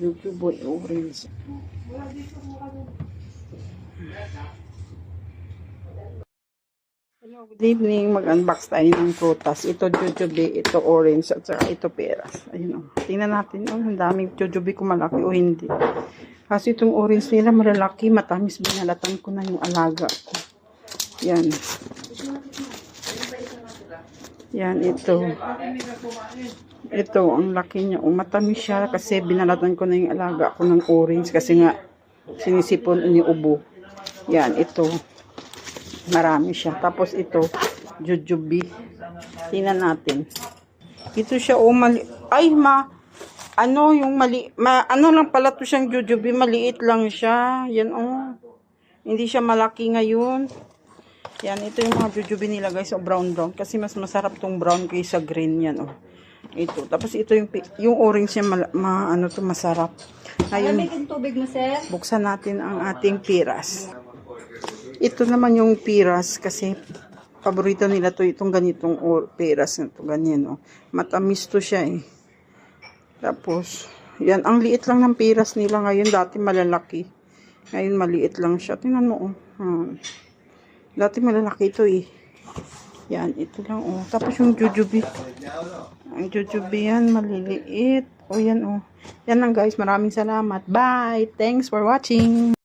Jujuboy orange. Hello, good evening. Mag-unbox tayo ng prutas. Ito jujube, ito orange, at saka ito peras. Ayun o. Tingnan natin. Oh, ang daming jujube kung malaki o hindi. Kasi itong orange nila malalaki, matamis. Binalatan ko na yung alaga ko. Yan. Yan, ito. Ito, ang laki niya. Oh, matamis siya kasi binalatan ko na yung alaga ko ng orange kasi nga sinisipon ni ubo. Yan, ito. Marami siya. Tapos ito, jujubi. Tingnan natin. Ito siya, oh, mali. Ay, ma. Ano, yung mali. Ma, ano lang pala to siyang jujubi. Maliit lang siya. Yan, oh. Hindi siya malaki ngayon. Yan, ito yung mga jujubi nila guys, oh, brown brown. Kasi mas masarap tong brown kaysa green yan, oh. Ito. Tapos ito yung, yung orange niya, mal, ma, ano to, masarap. Malamig ang tubig mo, sir. buksan natin ang ating piras. Ito naman yung piras kasi paborito nila to itong ganitong or, piras na to ganyan oh. Matamis to siya eh. Tapos yan ang liit lang ng piras nila ngayon dati malalaki. Ngayon maliit lang siya. Tingnan mo oh. Hmm. Dati malalaki ito eh. Yan, ito lang oh. Tapos yung jujubi. Ang jujubi yan, maliliit. O yan oh. Yan lang guys, maraming salamat. Bye! Thanks for watching!